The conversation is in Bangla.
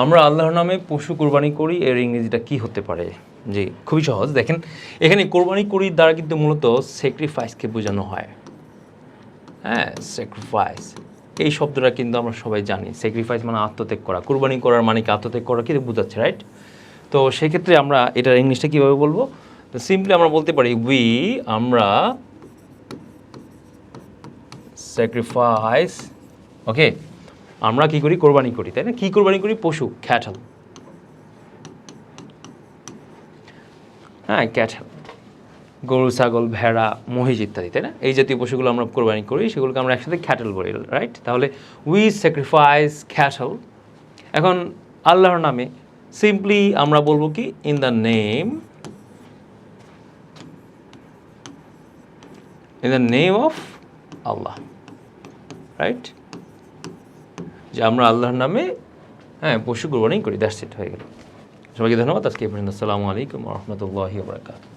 আমরা আল্লাহর নামে পশু কোরবানি করি, এর ইংরেজিটা কি হতে পারে? জি, খুবই সহজ। দেখেন, এখানে কোরবানি করি দ্বারা কিন্তু মূলত স্যাক্রিফাইসকে বোঝানো হয়। হ্যাঁ স্যাক্রিফাইস এই শব্দটা কিন্তু আমরা সবাই জানি। স্যাক্রিফাইস মানে আত্মত্যাগ করা। কোরবানি করার মানে কি? আত্মত্যাগ করা কিন্তু বোঝাচ্ছে রাইট তো সেক্ষেত্রে আমরা এটার ইংলিশটা কীভাবে বলব? তো সিম্পলি আমরা বলতে পারি উই আমরা স্যাক্রিফাইস ওকে আমরা কি করি? কোরবানি করি, তাই না? কি কোরবানি করি? পশু ক্যাটল হ্যাঁ ক্যাটল গরু, ছাগল, ভেড়া, মহিষ ইত্যাদি, তাই না? এই জাতীয় পশুগুলো আমরা কোরবানি করি, সেগুলোকে আমরা একসাথে ক্যাটল বলি রাইট তাহলে উই স্যাক্রিফাইস ক্যাটল এখন আল্লাহর নামে সিম্পলি আমরা বলব কি? In the name in the name of Allah right যে আমরা আল্লাহর নামে হ্যাঁ পশু কোরবানি করি। দ্যাটস হয়ে গেল। সবাইকে ধন্যবাদ। আজকে পর্যন্ত। আসসালামু আলাইকুম রহমতুল্লাহি বরকাত